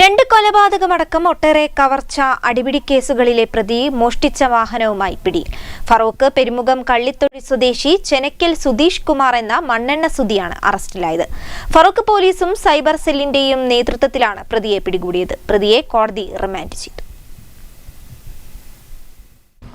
രണ്ട് കൊലപാതകമടക്കം ഒട്ടേറെ കവർച്ച അടിപിടി കേസുകളിലെ പ്രതി മോഷ്ടിച്ച വാഹനവുമായി പിടിയിൽ. ഫറൂഖ് പെരുമുഖം കള്ളിത്തൊഴി സ്വദേശി ചെനക്കൽ സുധീഷ് കുമാർ എന്ന മണ്ണെണ്ണ സുധിയാണ് അറസ്റ്റിലായത്. ഫറൂഖ് പോലീസും സൈബർ സെല്ലിന്റെയും നേതൃത്വത്തിലാണ് പ്രതിയെ പിടികൂടിയത്. പ്രതിയെ കോടതി റിമാൻഡ് ചെയ്തു.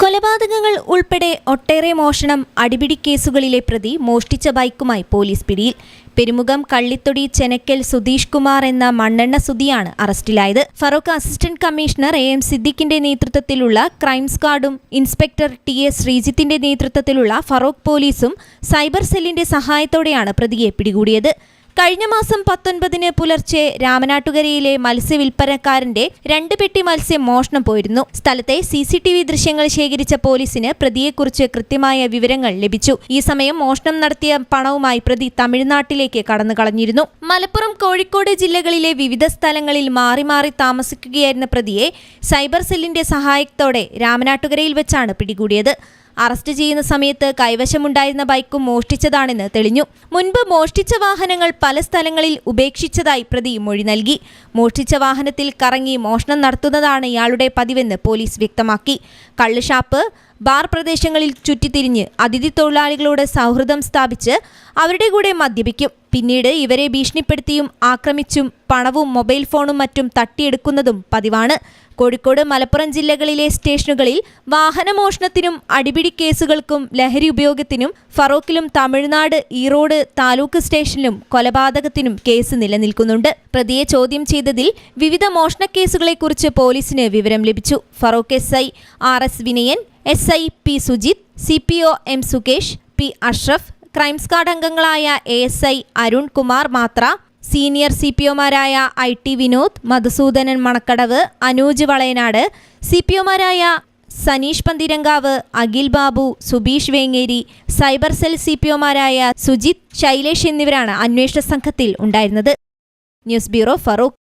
കൊലപാതകങ്ങൾ ഉൾപ്പെടെ ഒട്ടേറെ മോഷണം അടിപിടി കേസുകളിലെ പ്രതി മോഷ്ടിച്ച ബൈക്കുമായി പോലീസ് പിടിയിൽ. പെരുമുഖം കള്ളിത്തൊടി ചെനക്കൽ സുധീഷ് കുമാർ എന്ന മണ്ണെണ്ണ സുധിയാണ് അറസ്റ്റിലായത്. Farook assistant commissioner A M സിദ്ദിഖിന്റെ നേതൃത്വത്തിലുള്ള ക്രൈം സ്ക്വാഡും ഇൻസ്പെക്ടർ ടി എസ് ശ്രീജിത്തിന്റെ നേതൃത്വത്തിലുള്ള ഫറൂഖ് പോലീസും സൈബർ സെല്ലിന്റെ സഹായത്തോടെയാണ് പ്രതിയെ പിടികൂടിയത്. കഴിഞ്ഞ മാസം പത്തൊൻപതിന് പുലർച്ചെ രാമനാട്ടുകരയിലെ മത്സ്യവിൽപ്പനക്കാരന്റെ രണ്ട് പെട്ടി മത്സ്യം മോഷണം പോയിരുന്നു. സ്ഥലത്തെ സി സി ടി വി ദൃശ്യങ്ങൾ ശേഖരിച്ച പോലീസിന് പ്രതിയെക്കുറിച്ച് കൃത്യമായ വിവരങ്ങൾ ലഭിച്ചു. ഈ സമയം മോഷണം നടത്തിയ പണവുമായി പ്രതി തമിഴ്നാട്ടിലേക്ക് കടന്നു കളഞ്ഞിരുന്നു. മലപ്പുറം കോഴിക്കോട് ജില്ലകളിലെ വിവിധ സ്ഥലങ്ങളിൽ മാറി മാറി താമസിക്കുകയായിരുന്ന പ്രതിയെ സൈബർ സെല്ലിന്റെ സഹായത്തോടെ രാമനാട്ടുകരയിൽ വെച്ചാണ് പിടികൂടിയത്. അറസ്റ്റ് ചെയ്യുന്ന സമയത്ത് കൈവശമുണ്ടായിരുന്ന ബൈക്കും മോഷ്ടിച്ചതാണെന്ന് തെളിഞ്ഞു. മുൻപ് മോഷ്ടിച്ച വാഹനങ്ങൾ പല സ്ഥലങ്ങളിൽ ഉപേക്ഷിച്ചതായി പ്രതി മൊഴി നൽകി. മോഷ്ടിച്ച വാഹനത്തിൽ കറങ്ങി മോഷണം നടത്തുന്നതാണ് ഇയാളുടെ പതിവെന്ന് പോലീസ് വ്യക്തമാക്കി. കള്ളുഷാപ്പ് ബാർ പ്രദേശങ്ങളിൽ ചുറ്റിത്തിരിഞ്ഞ് അതിഥി തൊഴിലാളികളോട് സൗഹൃദം സ്ഥാപിച്ച് അവരുടെ കൂടെ മദ്യപിക്കും. പിന്നീട് ഇവരെ ഭീഷണിപ്പെടുത്തിയും ആക്രമിച്ചും പണവും മൊബൈൽ ഫോണും മറ്റും തട്ടിയെടുക്കുന്നതും പതിവാണ്. കോഴിക്കോട് മലപ്പുറം ജില്ലകളിലെ സ്റ്റേഷനുകളിൽ വാഹനമോഷണത്തിനും അടിപിടി കേസുകൾക്കും ലഹരി ഉപയോഗത്തിനും ഫറോക്കിലും തമിഴ്നാട് ഈറോഡ് താലൂക്ക് സ്റ്റേഷനിലും കൊലപാതകത്തിനും കേസ് നിലനിൽക്കുന്നുണ്ട്. പ്രതിയെ ചോദ്യം ചെയ്തതിൽ വിവിധ മോഷണ കേസുകളെക്കുറിച്ച് പോലീസിന് വിവരം ലഭിച്ചു. Farook S I R S Vinayan S I P Sujith C P O M Sukesh P Ashraf crime squad അംഗങ്ങളായ A S I Arun Kumar മാത്ര senior C P ഒമാരായ I T Vinod Madhusoodanan Manakkadavu Anooj Valayanad C P ഒമാരായ Saneesh Panthirankavu Akhil Babu Subeesh Vengeri cyber cell C P ഒമാരായ Sujith Shailesh എന്നിവരാണ് അന്വേഷണ സംഘത്തിൽ ഉണ്ടായിരുന്നത്. News bureau Farook.